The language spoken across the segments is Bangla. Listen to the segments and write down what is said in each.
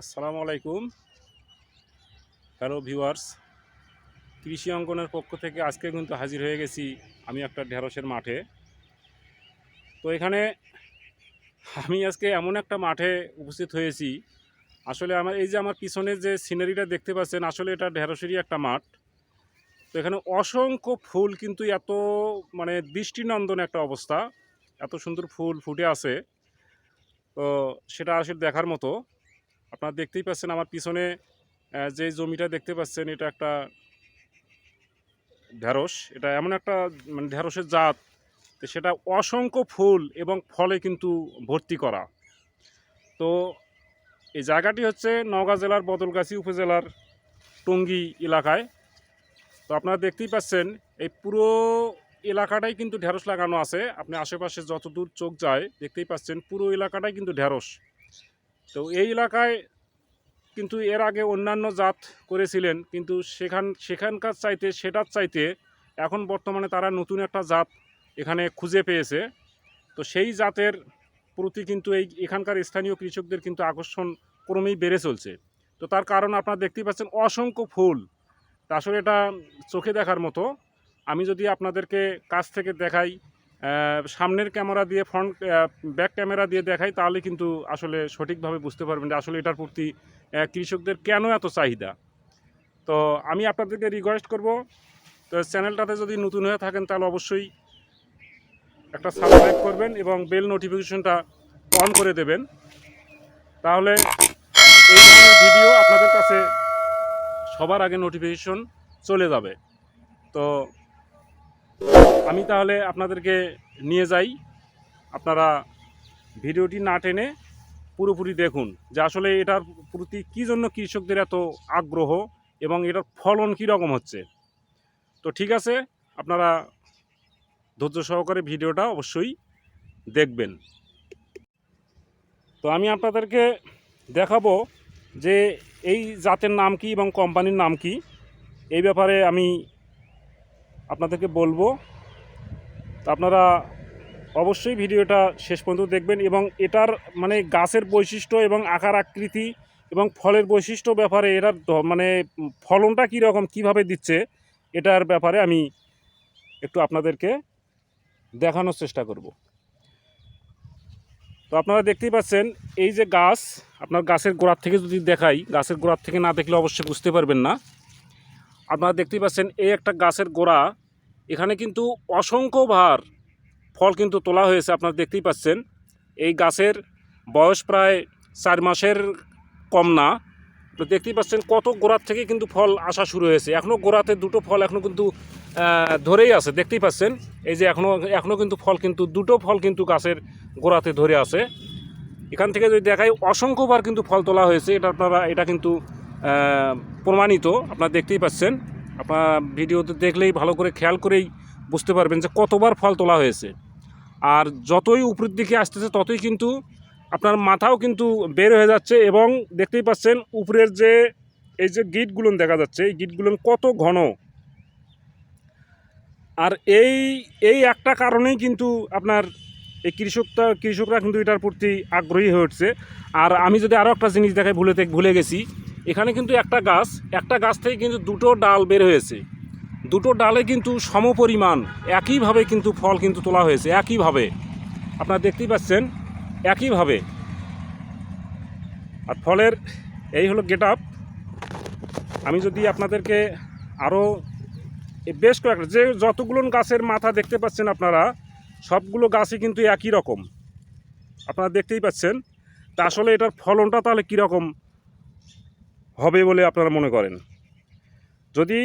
আসসালামু আলাইকুম। হ্যালো ভিউয়ার্স কৃষি অঙ্গনের পক্ষ থেকে আজকে কিন্তু হাজির হয়ে গেছি আমি একটা ঢেঁড়সের মাঠে। তো এখানে আমি আজকে এমন একটা মাঠে উপস্থিত হয়েছি। আসলে আমার, এই যে আমার পিছনে যে সিনারিটা দেখতে পাচ্ছেন, আসলে এটা ঢেঁড়সেরই একটা মাঠ। তো এখানে অসংখ্য ফুল কিন্তু এত মানে দৃষ্টিনন্দন একটা অবস্থা। এত সুন্দর ফুল ফুটে আছে। তো সেটা আসলে দেখার মতো। আপনারা দেখতেই পাচ্ছেন আমার পিছনে যে জমিটা দেখতে পাচ্ছেন, এটা একটা ঢেঁড়স। এটা এমন একটা মানে ঢেঁড়সের জাত, তো সেটা অসংখ্য ফুল এবং ফলে কিন্তু ভর্তি করা। তো এই জায়গাটি হচ্ছে নওগাঁ জেলার বদলগাছি উপজেলার টঙ্গী এলাকায়। তো আপনারা দেখতেই পাচ্ছেন, এই পুরো এলাকাটাই কিন্তু ঢেঁড়স লাগানো আছে। আপনি আশেপাশে যতদূর চোখ যায়, দেখতেই পাচ্ছেন পুরো এলাকাটাই কিন্তু ঢেঁড়স। তো এই এলাকায় কিন্তু এর আগে অন্যান্য জাত করেছিলেন, কিন্তু সেখান, সেখানকার চাইতে, সেটার চাইতে এখন বর্তমানে তারা নতুন একটা জাত এখানে খুঁজে পেয়েছে। তো সেই জাতের প্রতি কিন্তু এই এখানকার স্থানীয় কৃষকদের কিন্তু আকর্ষণ ক্রমেই বেড়ে চলছে। তো তার কারণ আপনারা দেখতেই পাচ্ছেন, অসংখ্য ফুল। তা আসলে এটা চোখে দেখার মতো। আমি যদি আপনাদেরকে কাছ থেকে দেখাই সামনের ক্যামেরা দিয়ে ফ্রন্ট ব্যাক ক্যামেরা দিয়ে দেখাই, তাহলে কিন্তু আসলে সঠিকভাবে বুঝতে পারবেন যে আসলে এটার প্রতি কৃষকদের কেন এত চাহিদা। তো আমি আপনাদেরকে রিকোয়েস্ট করব, তো চ্যানেলটাতে যদি নতুন হয়ে থাকেন, তাহলে অবশ্যই একটা সাবস্ক্রাইব করবেন এবং বেল নোটিফিকেশনটা অন করে দেবেন। তাহলে এই ধরনের ভিডিও আপনাদের কাছে সবার আগে নোটিফিকেশন চলে যাবে। তো আমি তাহলে আপনাদেরকে নিয়ে যাই। আপনারা ভিডিওটি না টেনে পুরোপুরি দেখুন যে আসলে এটার প্রতি কী জন্য কৃষকদের এত আগ্রহ এবং এটার ফলন কী রকম হচ্ছে। তো ঠিক আছে, আপনারা ধৈর্য সহকারে ভিডিওটা অবশ্যই দেখবেন। তো আমি আপনাদেরকে দেখাবো যে এই জাতের নাম কি এবং কোম্পানির নাম কি। এই ব্যাপারে আমি আপনাদেরকে বলব। আপনারা অবশ্যই ভিডিওটা শেষ পর্যন্ত দেখবেন এবং এটার মানে গাছের বৈশিষ্ট্য এবং আকার আকৃতি এবং ফলের বৈশিষ্ট্য ব্যাপারে এটার মানে ফলনটা কীরকম, কীভাবে দিচ্ছে, এটার ব্যাপারে আমি একটু আপনাদেরকে দেখানোর চেষ্টা করব। তো আপনারা দেখতেই পাচ্ছেন, এই যে গাছ, আপনার গাছের গোড়ার থেকে যদি দেখাই, গাছের গোড়ার থেকে না দেখলে অবশ্যই বুঝতে পারবেন না। আপনারা দেখতেই পাচ্ছেন, এই একটা গাছের গোড়া, এখানে কিন্তু অসংখ্য ভার ফল কিন্তু তোলা হয়েছে, আপনারা দেখতেই পাচ্ছেন। এই গাছের বয়স প্রায় চার মাসের কম না। দেখতেই পাচ্ছেন কত গোড়ার থেকে কিন্তু ফল আসা শুরু হয়েছে। এখনও গোড়াতে দুটো ফল এখনও কিন্তু ধরেই আছে, দেখতেই পাচ্ছেন। এই যে এখনও এখনও কিন্তু ফল কিন্তু, দুটো ফল কিন্তু গাছের গোড়াতে ধরে আছে। এখান থেকে যদি দেখাই অসংখ্যবার কিন্তু ফল তোলা হয়েছে। এটা আপনারা, এটা কিন্তু প্রমাণিত, আপনারা দেখতেই পাচ্ছেন। আপনারা ভিডিওতে দেখলেই ভালো করে খেয়াল করেই বুঝতে পারবেন যে কতবার ফল তোলা হয়েছে। আর যতই উপরের দিকে আসতেছে, ততই কিন্তু আপনার মাথাও কিন্তু বের হয়ে যাচ্ছে এবং দেখতেই পাচ্ছেন উপরের যে, এই যে গিটগুলো দেখা যাচ্ছে, এই গিটগুলো কত ঘন। আর এই এই একটা কারণেই কিন্তু আপনার এই কৃষকটা, কৃষকরা কিন্তু এটার প্রতি আগ্রহী হয়ে উঠছে। আর আমি যদি আরও একটা জিনিস দেখাই, ভুলে ভুলে গেছি। এখানে কিন্তু একটা গাছ একটা গাছ থেকে কিন্তু দুটো ডাল বের হয়েছে। দুটো ডালে কিন্তু সমপরিমাণ একইভাবে কিন্তু ফল কিন্তু তোলা হয়েছে, একইভাবে। আপনারা দেখতেই পাচ্ছেন, একইভাবে। আর ফলের এই হলো গেট আপ আমি যদি আপনাদেরকে আরও বেশ কয়েকটা, যে যতগুলো গাছের মাথা দেখতে পাচ্ছেন আপনারা, সবগুলো গাছই কিন্তু একই রকম। আপনারা দেখতেই পাচ্ছেন, তা আসলে এটার ফলনটা তাহলে কীরকম? হবে বলে আপনারা মনে করেন। যদি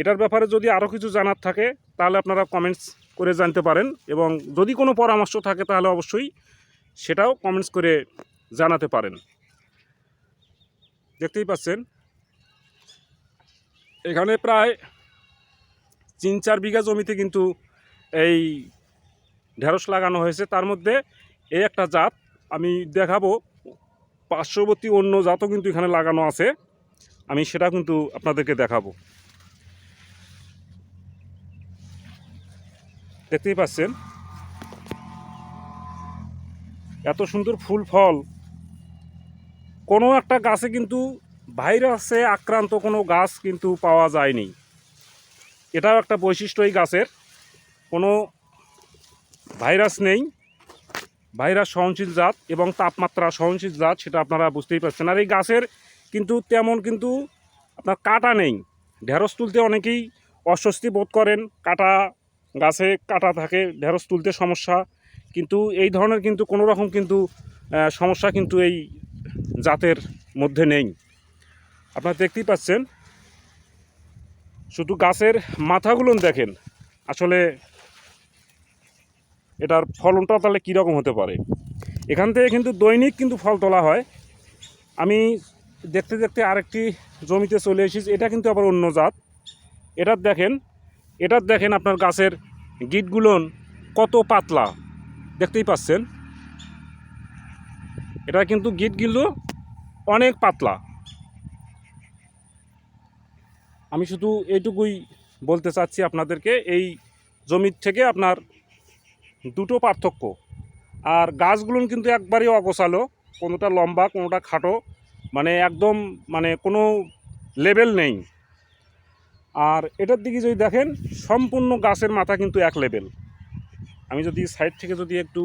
এটার ব্যাপারে যদি আরও কিছু জানার থাকে, তাহলে আপনারা কমেন্টস করে জানতে পারেন এবং যদি কোনো পরামর্শ থাকে, তাহলে অবশ্যই সেটাও কমেন্টস করে জানাতে পারেন। দেখতেই পাচ্ছেন, এখানে প্রায় তিন চার বিঘা জমিতে কিন্তু এই ঢেঁড়স লাগানো হয়েছে। তার মধ্যে এই একটা জাত আমি দেখাবো। পার্শ্ববর্তী অন্য জাতও কিন্তু এখানে লাগানো আছে। আমি সেটা কিন্তু আপনাদেরকে দেখাবো। দেখতেই পাচ্ছেন? এত সুন্দর ফুল, ফল। কোনো একটা গাছে কিন্তু ভাইরাসে আক্রান্ত কোনো গাছ কিন্তু পাওয়া যায়নি। এটাও একটা বৈশিষ্ট্য এই গাছের। কোনো ভাইরাস নেই। ভাইরাস সহনশীল জাত এবং তাপমাত্রা সহনশীল জাত, সেটা আপনারা বুঝতেই পারছেন। আর এই গাছের কিন্তু তেমন কিন্তু আপনার কাটা নেই। ঢেঁড়স তুলতে অনেকেই অস্বস্তি বোধ করেন। কাটা গাছে কাটা থাকে, ঢেঁড়স তুলতে সমস্যা। কিন্তু এই ধরনের কিন্তু কোনো রকম কিন্তু সমস্যা কিন্তু এই জাতের মধ্যে নেই। আপনারা দেখতেই পাচ্ছেন, শুধু গাছের মাথাগুলো দেখেন। আসলে এটার ফলনটা তাহলে কীরকম হতে পারে? এখান থেকে কিন্তু দৈনিক কিন্তু ফল তোলা হয়। আমি দেখতে দেখতে আরেকটি জমিতে চলে এসেছি, এটা কিন্তু আবার অন্য জাত। এটার দেখেন এটার দেখেন আপনার গাছের গিটগুলোন কত পাতলা, দেখতেই পাচ্ছেন? এটা কিন্তু গিটগুলো অনেক পাতলা। আমি শুধু এইটুকুই বলতে চাচ্ছি আপনাদেরকে, এই জমির থেকে আপনার দুটো পার্থক্য। আর গাছগুলো কিন্তু একবারই অগোছালো, কোনোটা লম্বা, কোনোটা খাটো মানে একদম মানে কোনো লেভেল নেই। আর এটার দিকে যদি দেখেন, সম্পূর্ণ গাছের মাথা কিন্তু এক লেভেল। আমি যদি সাইড থেকে যদি একটু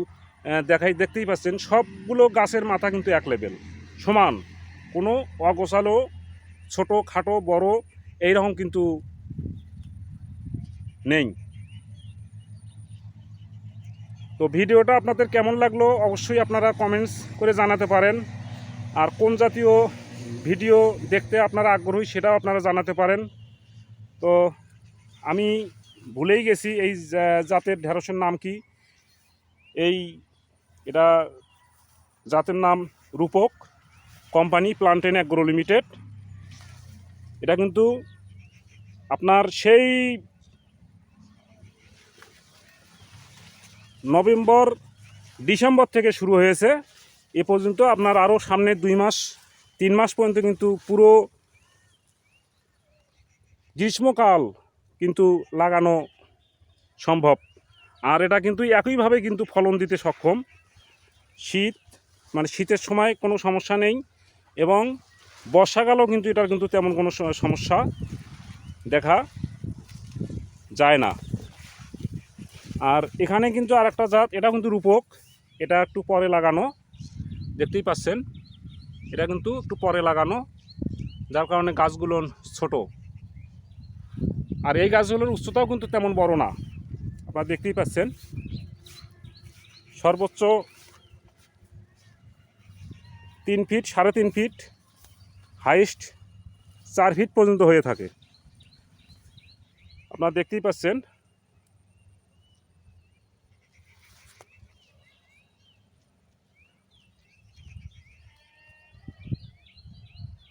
দেখাই, দেখতেই পাচ্ছেন, সবগুলো গাছের মাথা কিন্তু এক লেভেল, সমান। কোনো অগোছালো, ছোট, খাটো, বড় এই রকম কিন্তু নেই। তো ভিডিওটা আপনাদের কেমন লাগল অবশ্যই আপনারা কমেন্টস করে জানাতে পারেন। আর কোন জাতীয় ভিডিও দেখতে আপনারা আগ্রহী সেটাও আপনারা জানাতে পারেন। তো আমি ভুলেই গেছি এই জাতের ঢেঁড়সের নাম কি? এই এটা জাতের নাম Rupak company Planten Agro Limited. এটা কিন্তু আপনার সেই নভেম্বর, ডিসেম্বর থেকে শুরু হয়েছে। এ পর্যন্ত আপনার আরও সামনে দুই মাস, তিন মাস পর্যন্ত কিন্তু পুরো গ্রীষ্মকাল কিন্তু লাগানো সম্ভব। আর এটা কিন্তু একইভাবে কিন্তু ফলন দিতে সক্ষম। শীত মানে শীতের সময় কোনো সমস্যা নেই এবং বর্ষাকালেও কিন্তু এটার কিন্তু তেমন কোনো সমস্যা দেখা যায় না। আর এখানে কিন্তু আর একটা জাত এটা কিন্তু রূপক। এটা একটু পরে লাগানো, দেখতেই পাচ্ছেন। এটা কিন্তু একটু পরে লাগানো, যার কারণে গাছগুলো ছোট। আর এই গাছগুলোর উচ্চতাও কিন্তু তেমন বড় না। আপনারা দেখতেই পাচ্ছেন। সর্বোচ্চ তিন ফিট, সাড়ে তিন ফিট হাইস্ট চার ফিট পর্যন্ত হয়ে থাকে। আপনারা দেখতেই পাচ্ছেন